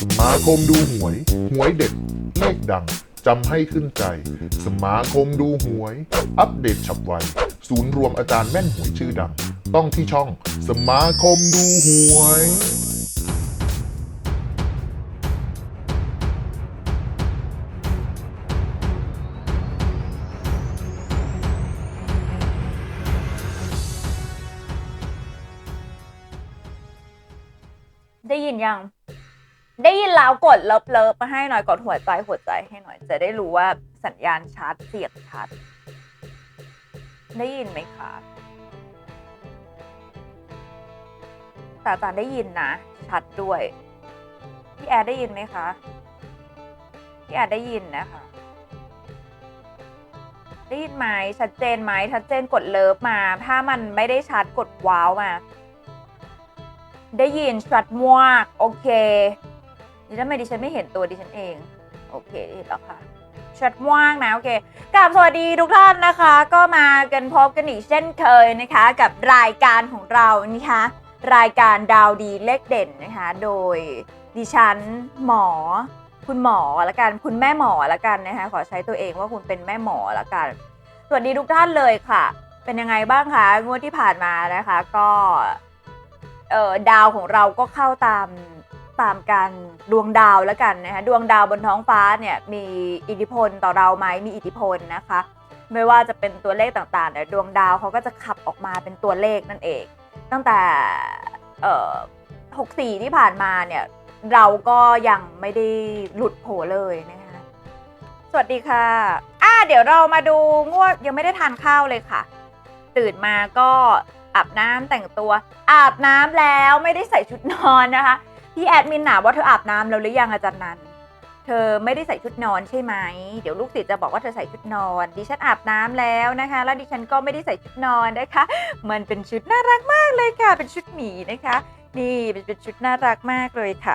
สมาคมดูหวย หวยเด็ดเลขดังจำให้ขึ้นใจ สมาคมดูหวย อัปเดตฉับไว ศูนย์รวมอาจารย์แม่นหวยชื่อดัง ต้องที่ช่อง สมาคมดูหวยได้ยินยัง ได้ยินแล้วกดเลิฟเลิฟมาให้หน่อยกดหัวใจหัวใจให้หน่อย จะได้รู้ว่าสัญญาณชัดเสียงชัด ได้ยินไหมคะแต่อาจารย์ได้ยินนะ ชัดด้วย พี่แอร์ได้ยินไหมคะ พี่แอร์ได้ยินนะคะ ได้ยินไหมชัดเจนไหมชัดเจนกดเลิฟมา ถ้ามันไม่ได้ชัดกดว้าวมา ได้ยินชัดมากโอเค นี่ทำไมดิฉันไม่เห็นตัวดิฉันเอง โอเคเห็นแล้วค่ะชัดมากนะโอเคกราบสวัสดีทุกท่านนะคะ ก็มากันพบกันอีกเช่นเคยนะคะ กับรายการของเรานะคะ รายการดาวดีเลขเด่นนะคะ โดยดิฉันหมอ คุณหมอละกันคุณแม่หมอละกันนะคะขอใช้ตัวเองว่าคุณเป็นแม่หมอละกัน สวัสดีทุกท่านเลยค่ะ เป็นยังไงบ้างคะงวดที่ผ่านมานะคะ ก็เออดาวของเราก็เข้าตาม ตามการดวงดาวแล้วกันนะคะดวงดาวบนท้องฟ้าเนี่ยมีอิทธิพลต่อเราไหมมีอิทธิพลนะคะ ไม่ว่าจะเป็นตัวเลขต่างๆเนี่ดวงดาวเขาก็จะขับออกมาเป็นตัวเลขนั่นเอง ตั้งแต่เอ่อ64 ที่ผ่านมาเนี่ยเราก็ยังไม่ได้หลุดโผเลยนะคะสวัสดีค่ะอ่าเดี๋ยวเรามาดูงวดยังไม่ได้ทานข้าวเลยค่ะ ตื่นมาก็อาบน้ำแต่งตัว อาบน้ำแล้วไม่ได้ใส่ชุดนอนนะคะ พี่แอดมินถาว่าเธออาบน้ำแล้วหรือยังอาจารย์นันเธอไม่ได้ใส่ชุดนอนใช่ไหม เดี๋ยวลูกศิษย์จะบอกว่าเธอใส่ชุดนอน ดิฉันอาบน้ำแล้วนะคะ แล้วดิฉันก็ไม่ได้ใส่ชุดนอนนะคะ มันเป็นชุดน่ารักมากเลยค่ะ เป็นชุดหมีนะคะ นี่เป็นชุดน่ารักมากเลยค่ะ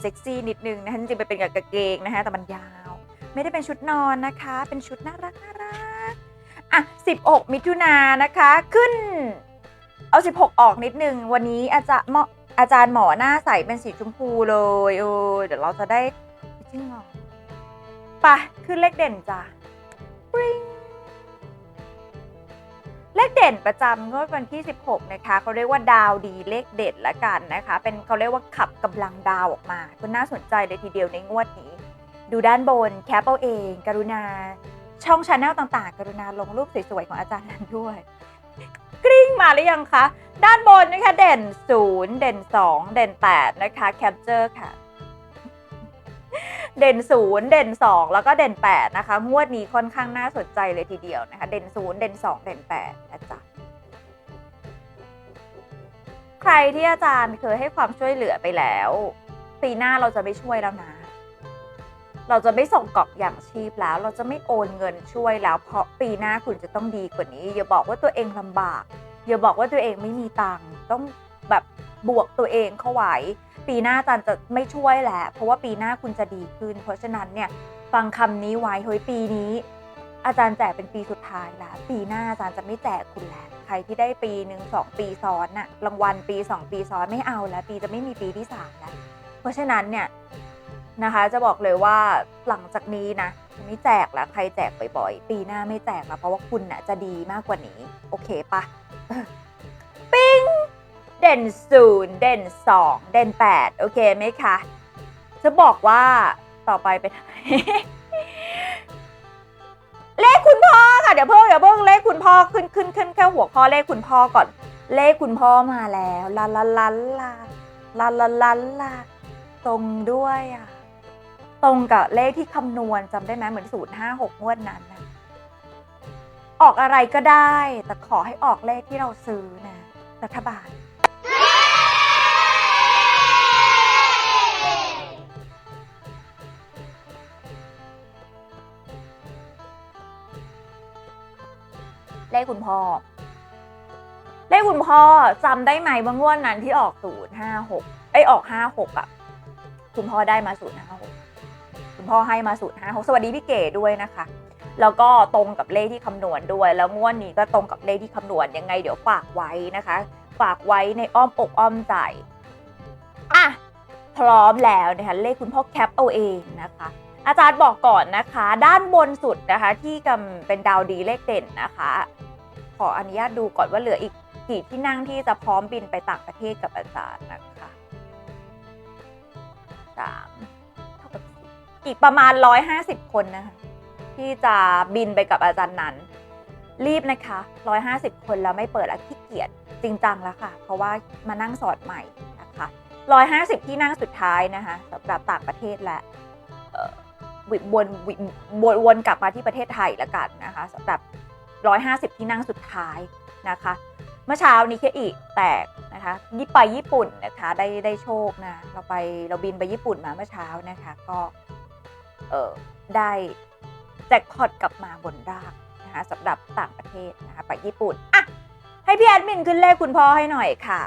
เซ็กซี่นิดนึงนะคะจริงๆมันเป็นกับกางเกงนะคะ แต่มันยาว ไม่ได้เป็นชุดนอนนะคะ เป็นชุดน่ารักน่ารักอะ 16 มิถุนายนนะคะ ขึ้น เอา 16 ออกนิดนึง วันนี้อาจารย์หมอ อาจารย์หมอหน้าใสเป็นสีชมพูเลยเออเดี๋ยวเราจะได้จริงหรอไปขึ้นเลขเด่นจ้ะปริงเลขเด่นประจำงวดวันที่ 16 นะคะเขาเรียกว่าดาวดีเลขเด่นละกันนะคะ เป็นเขาเรียกว่าขับกำลังดาวออกมา ก็น่าสนใจเลยทีเดียวในงวดนี้ ดูด้านบนแคปเอาเอง กรุณา ช่องชาแนลต่างๆ กรุณาลงรูปสวยๆของอาจารย์นั้นด้วย กริ้งมาหรือยังคะ ด้านบนนะคะเด่น 0 เด่น 2 เด่น 8 นะคะแคปเจอร์ค่ะ เด่น 0 เด่น 2 แล้วก็เด่น 8 นะคะ งวดนี้ค่อนข้างน่าสนใจเลยทีเดียวนะคะ เด่น 0 เด่น 2 เด่น8นะจ๊ะใครที่อาจารย์เคยให้ความช่วยเหลือไปแล้ว ปีหน้าเราจะไม่ช่วยแล้วนะ เราจะไม่ส่งกองอย่างชีพแล้ว เราจะไม่โอนเงินช่วยแล้ว เพราะปีหน้าคุณจะต้องดีกว่านี้ อย่าบอกว่าตัวเองลำบาก อย่าบอกว่าตัวเองไม่มีตังค์ต้องแบบบวกตัวเองเข้าไว้ ปีหน้าอาจารย์จะไม่ช่วยแหละเพราะว่าปีหน้าคุณจะดีขึ้น เพราะฉะนั้นเนี่ยฟังคำนี้ไว้เฮ้ยปีนี้ อาจารย์แจกเป็นปีสุดท้ายแล้วปีหน้าอาจารย์จะไม่แจกคุณแล้วใครที่ได้ปีหนึ่งสองปีซ้อนน่ะรางวัลปีสองปีซ้อนไม่เอาแล้วปีจะไม่มีปีที่สามแล้วเพราะฉะนั้นเนี่ย นะคะ จะบอกเลยว่าหลังจากนี้นะไม่แจกแล้วใครแจกบ่อยๆปีหน้าไม่แจกแล้วเพราะว่าคุณน่ะจะดีมากกว่านี้ โอเคปะปิ้งเด่นศูนย์เด่นสองเด่นแปดโอเคไหมคะจะบอกว่าต่อไปเป็นเลขคุณพ่อค่ะเดี๋ยวเพิ่งเดี๋ยวเพิ่งเลขคุณพ่อขึ้นขึ้นขึ้นแค่หัวข้อเลขคุณพ่อก่อน เลขคุณพ่อมาแล้วลาลาลาลาลาลาลาลาตรงด้วยอะ ตรงกับเลขที่คำนวณจำได้ไหมเหมือนศูนย์ห้าหกงวดนั้นนะออกอะไรก็ได้ แต่ขอให้ออกเลขที่เราซื้อนะ รัฐบาล เลขคุณพ่อ เลขคุณพ่อจำได้ไหมว่างวดนั้นที่ออกศูนย์ห้าหกไอออกห้าหกอะ คุณพ่อได้มาศูนย์ห้าหก พ่อให้มาศูนย์ห้าหกสวัสดีพี่เก๋ด้วยนะคะ แล้วก็ตรงกับเลขที่คำนวณด้วย แล้วงวดนี้ก็ตรงกับเลขที่คำนวณยังไง เดี๋ยวฝากไว้นะคะ ฝากไว้ในอ้อมอกอ้อมใจอะพร้อมแล้วนะคะเลขคุณพ่อแคปเอาเองนะคะ อาจารย์บอกก่อนนะคะ ด้านบนสุดนะคะ ที่กำเป็นดาวดีเลขเด่นนะคะ ขออนุญาตดูก่อนว่าเหลืออีกกี่ที่นั่งที่จะพร้อมบินไปต่างประเทศกับอาจารย์นะคะสาม อีกประมาณ 150 คนนะคะที่จะบินไปกับอาจารย์นั้น รีบนะคะ 150 คนแล้วไม่เปิดแล้วขี้เกียจจริงจังแล้วค่ะ เพราะว่ามานั่งสอนใหม่นะคะ150 ที่นั่งสุดท้ายนะคะสำหรับต่างประเทศและเอ่อวิวนวิวนวนกลับมาที่ประเทศไทยละกันนะคะสำหรับ 150 ที่นั่งสุดท้ายนะคะเมื่อเช้านี้แค่อีกแตกนะคะยี่ไปญี่ปุ่นนะคะได้ได้โชคนะเราไปเราบินไปญี่ปุ่นมาเมื่อเช้านะคะก็ ได้แจ็คพอตกลับมาบนรากนะคะสำหรับต่างประเทศนะคะไปญี่ปุ่นอะให้พี่แอดมินขึ้นเลขคุณพ่อให้หน่อยค่ะ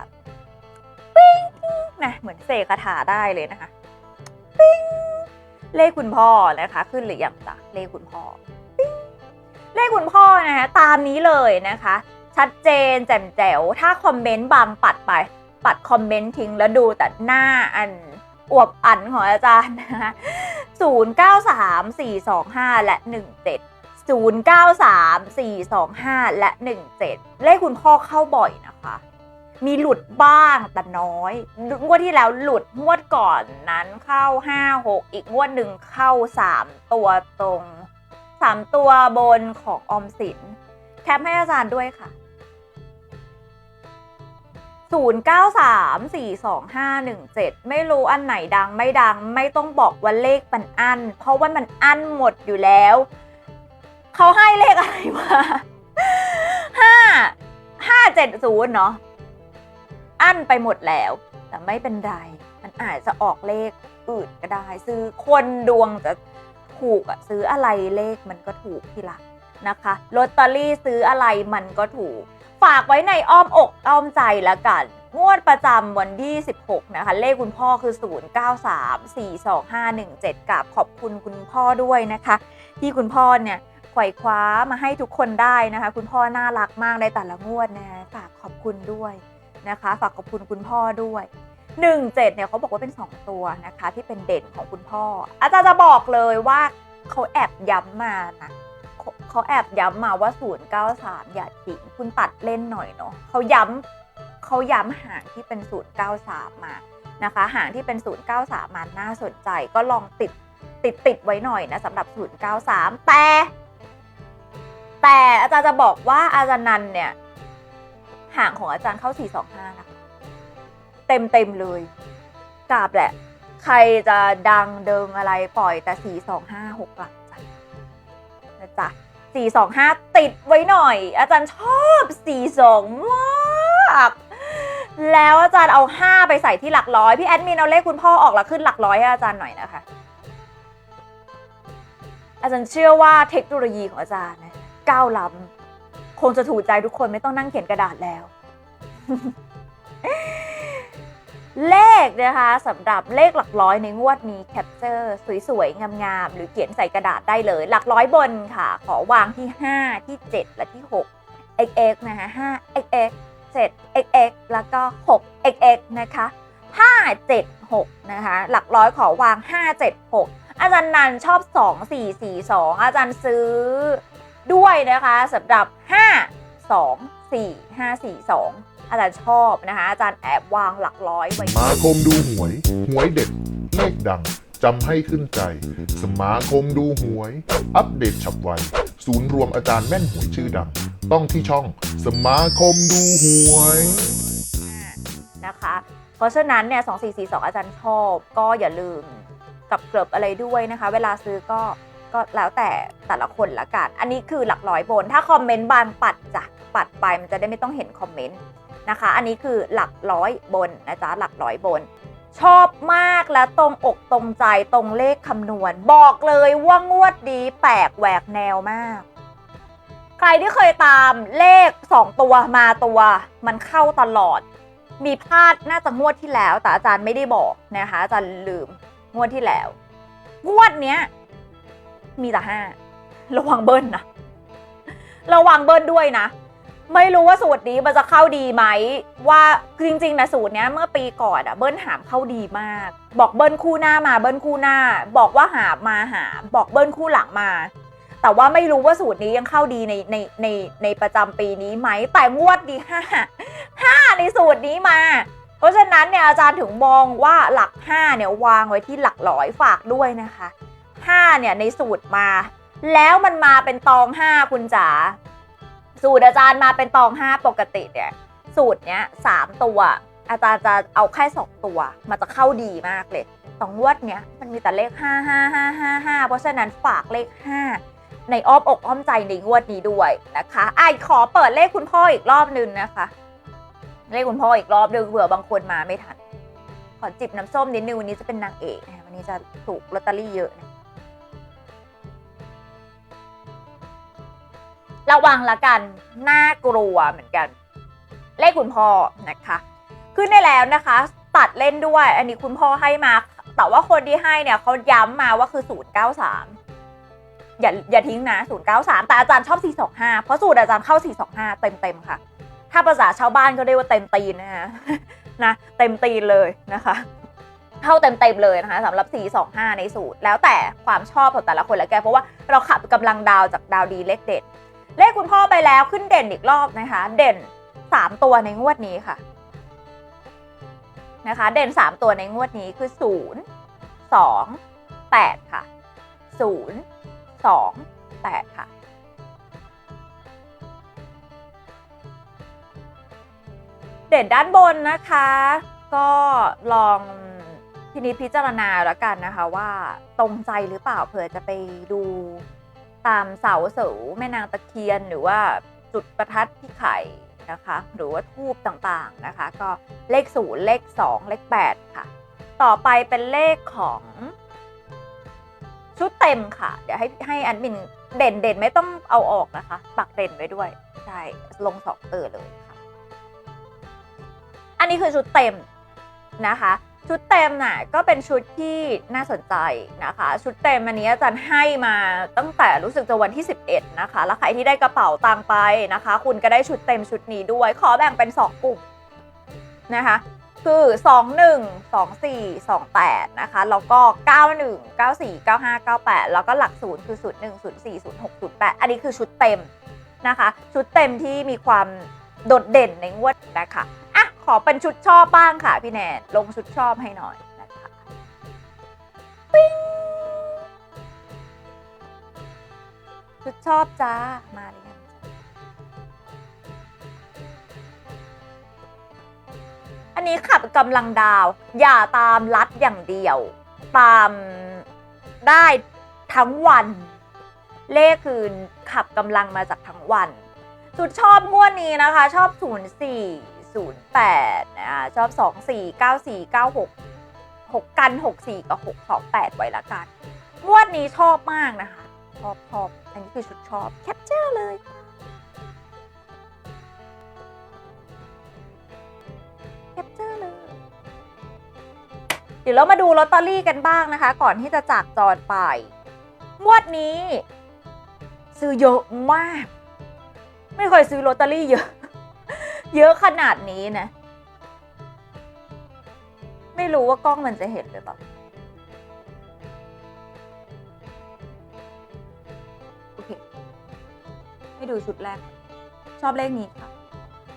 ปิ้งนะเหมือนเสกคาถาได้เลยนะคะปิ้งเลขคุณพ่อนะคะ ขึ้นหรือยังจ๊ะเลขคุณพ่อปิ้งเลขคุณพ่อนะคะตามนี้เลยนะคะ ชัดเจนแจ่มแจ๋ว ถ้าคอมเมนต์บางปัดไป ปัดคอมเมนต์ทิ้งแล้วดูแต่หน้าอันอวบอันของอาจารย์นะคะ 093 425 และ 17 093 425 และ 17 เลขคุณพ่อเข้าบ่อยนะคะ มีหลุดบ้างแต่น้อย งวดที่แล้วหลุดงวดก่อนนั้นเข้า 5 6 อีกงวดหนึ่งเข้า 3 ตัวตรง 3 ตัวบนของออมสิน แคปให้อาจารย์ด้วยค่ะ 09342517 ไม่รู้อันไหนดังไม่ดัง ไม่ต้องบอกว่าเลขมันอัน เพราะว่ามันอันหมดอยู่แล้ว เขาให้เลขอะไรวะห้าห้าเจ็ดศูนย์เนาะอันไปหมดแล้ว แต่ไม่เป็นไร มันอาจจะออกเลขอื่นก็ได้ ซื้อคนดวงจะถูกอะซื้ออะไรเลขมันก็ถูกที่ละนะคะลอตเตอรี่ซื้ออะไรมันก็ถูก ฝากไว้ในอ้อมอกอ้อมใจละกัน งวดประจำวันที่ 16 นะคะ เลขคุณพ่อคือ 09342517กับขอบคุณคุณพ่อด้วยนะคะ ที่คุณพ่อเนี่ยไขว่คว้ามาให้ทุกคนได้นะคะ คุณพ่อน่ารักมากในแต่ละงวดนะฝากขอบคุณด้วยนะคะ ฝากขอบคุณคุณพ่อด้วย17เนี่ยเขาบอกว่าเป็น 2 ตัวนะคะ ที่เป็นเด่นของคุณพ่อ อาจารย์จะบอกเลยว่าเขาแอบย้ำมานะ เขาแอบย้ำมาว่า 093 อย่าทิ้งคุณตัดเล่นหน่อยเนาะเขาย้ำเขาย้ำหางที่เป็น 093 มานะคะ หางที่เป็น 093 มาน่าสนใจก็ลองติดติดติดไว้หน่อยนะสำหรับ 093 แต่ แต่อาจารย์จะบอกว่าอาจารย์นันเนี่ยหางของอาจารย์เข้า 425 นะคะ เต็มเต็มเลยกราบแหละ ใครจะดังเดิงอะไรปล่อยแต่ 425 6หลักจ้ะนะจ๊ะ 425 ติดไว้หน่อย อาจารย์ชอบ 42 มาก แล้วอาจารย์เอา 5 ไปใส่ที่หลักร้อย พี่แอดมินเอาเลขคุณพ่อออกแล้วขึ้นหลักร้อยให้อาจารย์หน่อยนะคะ อาจารย์เชื่อว่าเทคโนโลยีของอาจารย์ก้าวล้ำคงจะถูกใจทุกคนไม่ต้องนั่งเขียนกระดาษแล้ว เลขนะคะสำหรับเลขหลักร้อยในงวดนี้แคปเจอร์สวยๆ งามๆ หรือเขียนใส่กระดาษได้เลย หลักร้อยบนค่ะ ขอวางที่ 5 ที่ 7 และที่ 6 xx นะคะ5 xx 7 xx แล้วก็ 6 xx นะคะ5 7 6 นะคะ หลักร้อยขอวาง 5 7 6 อาจารย์นันชอบ 2 4 4 2 อาจารย์ซื้อด้วยนะคะสำหรับ 5 2 4 5 4 2 อาจารย์ชอบนะคะ อาจารย์แอบวางหลักร้อยไว้ สมาคมดูหวย หวยเด็ดเลขดังจำให้ขึ้นใจ สมาคมดูหวย อัปเดตฉับไว ศูนย์รวมอาจารย์แม่นหวยชื่อดัง ต้องที่ช่องสมาคมดูหวย นะคะ เพราะฉะนั้นเนี่ย2 4 4 2อาจารย์ชอบ ก็อย่าลืมกับเกลบอะไรด้วยนะคะ เวลาซื้อก็ก็แล้วแต่แต่ละคนละกัน อันนี้คือหลักร้อยบน ถ้าคอมเมนต์บางปัดจ้ะปัดไปมันจะได้ไม่ต้องเห็นคอมเมนต์ นะคะ อันนี้คือหลักร้อยบนนะจ๊ะหลักร้อยบน ชอบมากและตรงอกตรงใจตรงเลขคำนวณ บอกเลยว่างวดดีแปลกแหวกแนวมาก ใครที่เคยตามเลข 2 ตัวมาตัว มันเข้าตลอด มีพลาดน่าจะงวดที่แล้ว แต่อาจารย์ไม่ได้บอกนะคะอาจารย์ลืมงวดที่แล้ว งวดเนี้ยมีแต่ห้าระวังเบิ้ลนะระวังเบิ้ลด้วยนะ ไม่รู้ว่าสูตรนี้มันจะเข้าดีไหม ว่าจริงๆนะสูตรเนี้ยเมื่อปีก่อนอะเบิ้ลหามเข้าดีมาก บอกเบิ้ลคู่หน้ามาเบิ้ลคู่หน้า บอกว่าหามมาหามบอกเบิ้ลคู่หลังมา แต่ว่าไม่รู้ว่าสูตรนี้ยังเข้าดีในในในในประจำปีนี้ไหมแต่งวดดีห้าห้าในสูตรนี้มา เพราะฉะนั้นเนี่ยอาจารย์ถึงมองว่าหลักห้าเนี่ยวางไว้ที่หลักร้อยฝากด้วยนะคะห้าเนี่ยในสูตรมา แล้วมันมาเป็นตองห้าคุณจ๋า สูตรอาจารย์มาเป็นตองห้าปกติเนี่ยสูตรเนี้ยสามตัว อาจารย์จะเอาแค่สองตัว มันจะเข้าดีมากเลยสองงวดเนี้ยมันมีแต่เลขห้าห้าห้าห้าห้าเพราะฉะนั้นฝากเลขห้าในอ้อมอกอ้อมใจในงวดนี้ด้วยนะคะอะขอเปิดเลขคุณพ่ออีกรอบนึงนะคะ เลขคุณพ่ออีกรอบนึงเผื่อบางคนมาไม่ทัน ขอจิบน้ำส้มนิดนึงวันนี้จะเป็นนางเอกนะคะวันนี้จะถูกลอตเตอรี่เยอะนะ ระวังละกัน น่ากลัวเหมือนกัน เลขคุณพ่อนะคะ ขึ้นได้แล้วนะคะ ตัดเล่นด้วย อันนี้คุณพ่อให้มา แต่ว่าคนที่ให้เนี่ยเขาย้ำมาว่าคือ 093 อย่าอย่าทิ้งนะ 093 แต่อาจารย์ชอบ 425 เพราะสูตรอาจารย์เข้า 425 เต็มเต็มๆค่ะ ถ้าภาษาชาวบ้านก็เรียกว่าเต็มตีนนะคะนะเต็มตีนเลยนะคะเข้าเต็มๆเลยนะคะสำหรับ 425 ในสูตร แล้วแต่ความชอบของแต่ละคนและแกเพราะว่าเราขับกำลังดาวจากดาวดีเลขเด็ด เลขคุณพ่อไปแล้วขึ้นเด่นอีกรอบนะคะ เด่น 3 ตัวในงวดนี้ค่ะนะคะ เด่น 3 ตัวในงวดนี้คือ 0 2 8 ค่ะ 0 2 8 ค่ะ เด่นด้านบนนะคะ ก็ลองพินิจพิจารณาแล้วกันนะคะว่าตรงใจหรือเปล่าเผื่อจะไปดู ตามเสาเสาแม่นางตะเคียน หรือว่าจุดประทัดที่ไข่นะคะ หรือว่าทูบต่างๆนะคะ ก็เลข0เลข2เลข8ค่ะ ต่อไปเป็นเลขของชุดเต็มค่ะ เดี๋ยวให้ให้แอดมินเด่นเด่นไม่ต้องเอาออกนะคะ ปักเด่นไว้ด้วยใช่ลงสองเออเลยค่ะ อันนี้คือชุดเต็มนะคะ ชุดเต็มน่ะก็เป็นชุดที่น่าสนใจนะคะ ชุดเต็มอันนี้อาจารย์ให้มาตั้งแต่รู้สึกจะวันที่ 11 นะคะ แล้วใครที่ได้กระเป๋าตังไปนะคะ คุณก็ได้ชุดเต็มชุดนี้ด้วย ขอแบ่งเป็น 2 กลุ่มนะคะ คือ 21 24 28 นะคะ แล้วก็ 91 94 95 98 แล้วก็หลักศูนย์คือ 01 04 06 08 อันนี้คือชุดเต็มนะคะ ชุดเต็มที่มีความโดดเด่นในงวดนะคะ อะขอเป็นชุดชอบบ้างค่ะพี่แนนลงชุดชอบให้หน่อยนะคะปิ้งชุดชอบจ้ามาหรือยังอันนี้ขับกำลังดาว อย่าตามลัดอย่างเดียว ตามได้ทั้งวัน เลขคือขับกำลังมาจากทั้งวันสุดชอบงวดนี้นะคะ ชอบ 04 08นะชอบ 24 94 96 6 กัน 64 กับ 628 ไว้ละกันงวดนี้ชอบมากนะคะ ชอบชอบอันนี้คือชุดชอบแคปเจอร์เลยแคปเจอร์เลย เดี๋ยวเรามาดูลอตเตอรี่กันบ้างนะคะ ก่อนที่จะจากจรไปงวดนี้ ซื้อเยอะมาก ไม่เคยซื้อลอตเตอรี่เยอะ เยอะขนาดนี้นะ ไม่รู้ว่ากล้องมันจะเห็นหรือเปล่าโอเค ให้ดูชุดแรก ชอบเลขนี้ค่ะ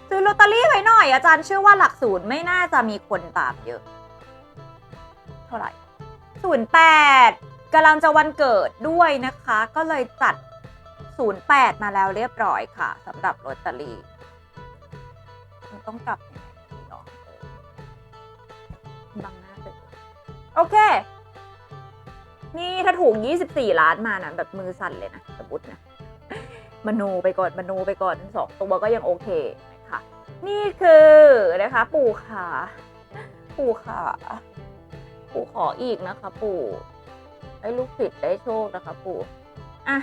ซื้อลอตเตอรี่ไว้หน่อย อาจารย์เชื่อว่าหลักศูนย์ไม่น่าจะมีคนตามเยอะ เท่าไหร่ศูนย์แปดกำลังจะวันเกิดด้วยนะคะ ก็เลยจัด 08 มาแล้วเรียบร้อยค่ะสำหรับลอตเตอรี่ ต้องกลับยังไงดีเนาะเออบังหน้าเลยโอเค นี่ถ้าถูก 24 ล้านมานะแบบมือสั่นเลยนะสมมตินะมโนไปก่อนมโนไปก่อนสองตัวก็ยังโอเคนะคะนี่คือนะคะ ปู่ขา ปู่ขา ปู่ขออีกนะคะ ปู่ให้ลูกศิษย์ได้โชคนะคะ ปู่อะ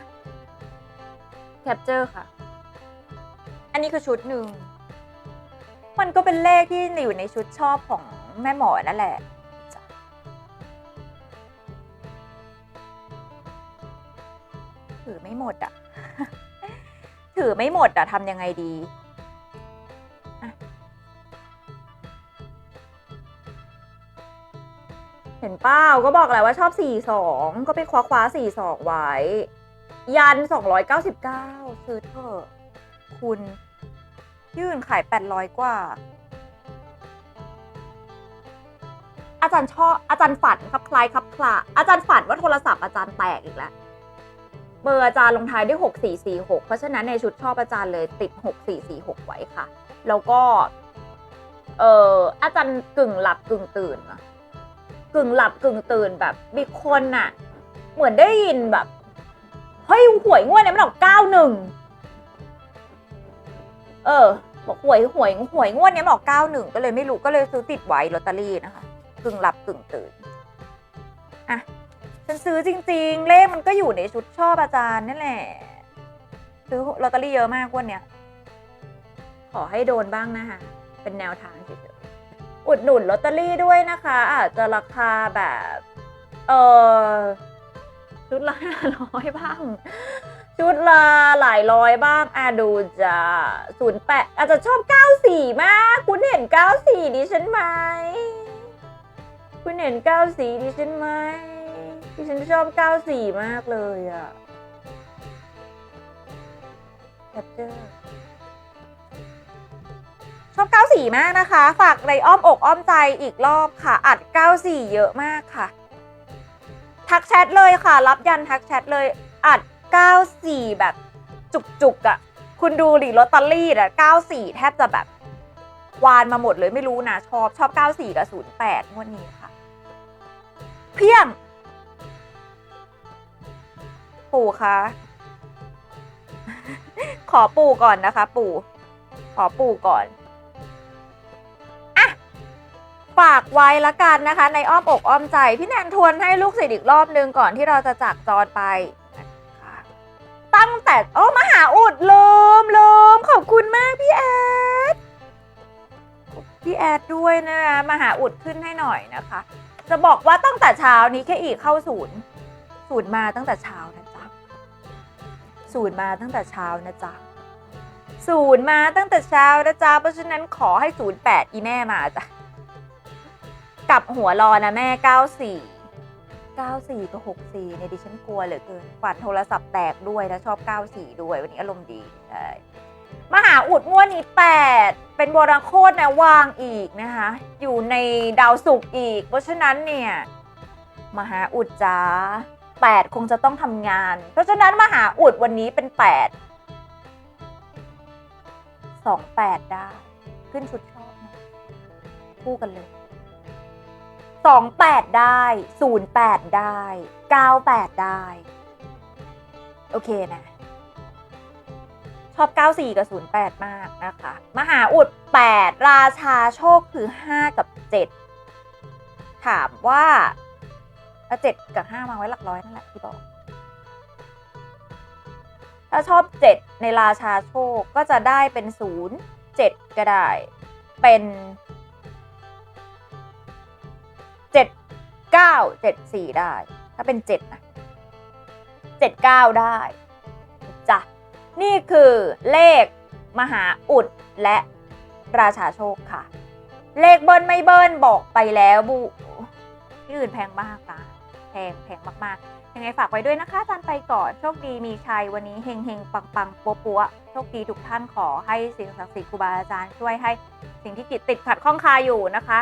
แคปเจอร์ค่ะ อันนี้คือชุดหนึ่ง มันก็เป็นเลขที่อยู่ในชุดชอบของแม่หมอนั่นแหละถือไม่หมดอะ ถือไม่หมดอะทำยังไงดีเห็นเป้าก็บอกแล้วว่าชอบ 42 ก็ไปคว้าคว้า42 ไว้ ยัน 299 ซื้อเถอะคุณ ที่อื่นขาย 800 กว่า อาจารย์ชอบอาจารย์ฝันครับคล้ายครับคลาอาจารย์ฝันว่าโทรศัพท์อาจารย์แตกอีกแล้วเบอร์อาจารย์ลงท้ายด้วย 6446 เพราะฉะนั้นในชุดชอบอาจารย์เลยติด 6446 ไว้ค่ะ แล้วก็ เอออาจารย์กึ่งหลับกึ่งตื่นนะกึ่งหลับกึ่งตื่นแบบมีคนน่ะเหมือนได้ยินแบบ เฮ้ยหวยงวดเนี่ยมันออกเก้าหนึ่ง เออบอกหวยหวยหวยงวดนี้ยมันอกเก้าหนึ่งก็เลยไม่รู้ก็เลยซื้อติดไว้ลอตเตอรี่นะคะกึ่งหลับกึ่งตื่นอะฉันซื้อจริง ๆ เลขมันก็อยู่ในชุดชอบอาจารย์นั่นแหละซื้อลอตเตอรี่เยอะมากงวันเนี้ยขอให้โดนบ้างนะคะเป็นแนวทางเฉยๆอุดหนุนลอตเตอรี่ด้วยนะคะ อาจจะราคาแบบ เออชุดละห้าร้อยบ้าง ชุดละหลายร้อยบ้างอะดูจะศูนย์แปดอาจจะชอบเก้าสี่มาก คุณเห็นเก้าสี่ดิฉันไหม คุณเห็นเก้าสี่ดิฉันไหมดิฉันชอบเก้าสี่มากเลยอะแคปเจอร์ชอบ 94 มากนะคะ ฝากในอ้อมอกอ้อมใจอีกรอบค่ะ อัด 94 เยอะมากค่ะ ทักแชทเลยค่ะ รับยันทักแชทเลย อัด 94 แบบจุกๆอะ่ะ คุณดูดิลอตเตอรี่อะ94 แทบจะแบบวานมาหมดเลยไม่รู้นะ ชอบชอบ 94 กับ 08งวดนี้ค่ะ เพียง ปู่คะขอปู่ก่อนนะคะ ปู่ ขอปู่ก่อนอะฝากไว้ละกันนะคะ ในอ้อมอกอ้อมใจ พี่แนนทวนให้ลูกศิษย์อีกรอบนึงก่อนที่เราจะจากจรไป ตั้งแต่โอ้มหาอุดลืมลืมขอบคุณมากพี่แอดพี่แอดด้วยนะคะมหาอุดขึ้นให้หน่อยนะคะ จะบอกว่าตั้งแต่เช้านี้แค่อีกเข้าศูนย์ศูนย์มาตั้งแต่เช้านะจ๊ะศูนย์มาตั้งแต่เช้านะจ๊ะศูนย์มาตั้งแต่เช้านะจ๊ะเพราะฉะนั้นขอให้ศูนย์แปดอีแม่มาจ้ะกลับหัวรอนะแม่เก้าสี่ เก้าสี่กับหกสี่เนี่ยดิฉันกลัวเหลือเกินฝันโทรศัพท์แตกด้วยนะชอบเก้าสี่ด้วย วันนี้อารมณ์ดีใช่มหาอุดงวดนี้แปดเป็นบราณโคตรนะวางอีกนะคะ อยู่ในดาวศุกร์อีก เพราะฉะนั้นเนี่ยมหาอุดจ้าแปดคงจะต้องทำงาน เพราะฉะนั้นมหาอุดวันนี้เป็นแปดสองแปดได้ ขึ้นชุดชอบนะคู่กันเลย สองแปดได้ศูนย์แปดได้เก้าแปดได้ โอเคนะ ชอบ 94 กับ 08 มากนะคะ มหาอุด 8 ราชาโชคคือ 5 กับ 7 ถามว่าเอา7กับ 5 มาไว้หลักร้อยนั่นแหละที่บอก ถ้าชอบ 7 ในราชาโชคก็จะได้เป็น 0 7 ก็ได้ เป็น 7 9 7 4ได้ ถ้าเป็น7นะ7 9ได้จ้ะนี่คือเลขมหาอุดและราชาโชคค่ะ เลขเบิ้ลไม่เบิ้ลบอกไปแล้วบุที่อื่นแพงมากนะแพงแพงมากๆ ยังไงฝากไว้ด้วยนะคะอาจารย์ไปก่อน โชคดีมีชัยวันนี้เฮงเฮงปังปังปัวปัวโชคดีทุกท่านขอให้สิ่งศักดิ์สิทธิ์ครูบาอาจารย์ช่วยให้สิ่งที่กิดติดขัดข้องคาอยู่นะคะ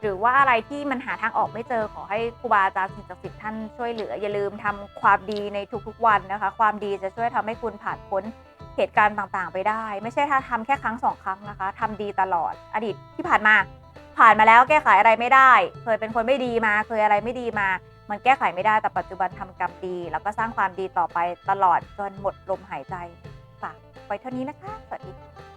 หรือว่าอะไรที่มันหาทางออกไม่เจอขอให้ครูบาอาจารย์สิ่งศักดิ์สิทธิ์ท่านช่วยเหลืออย่าลืมทำความดีในทุกๆวันนะคะ ความดีจะช่วยทำให้คุณผ่านพ้นเหตุการณ์ต่างๆ ไปได้ ไม่ใช่ถ้าทำแค่ครั้งสองครั้งนะคะทำดีตลอดอดีตที่ผ่านมา ผ่านมาแล้วแก้ไขอะไรไม่ได้ เคยเป็นคนไม่ดีมาเคยอะไรไม่ดีมา มันแก้ไขไม่ได้แต่ปัจจุบันทำกรรมดี แล้วก็สร้างความดีต่อไปตลอดจนหมดลมหายใจฝากไว้เท่านี้นะคะสวัสดีค่ะ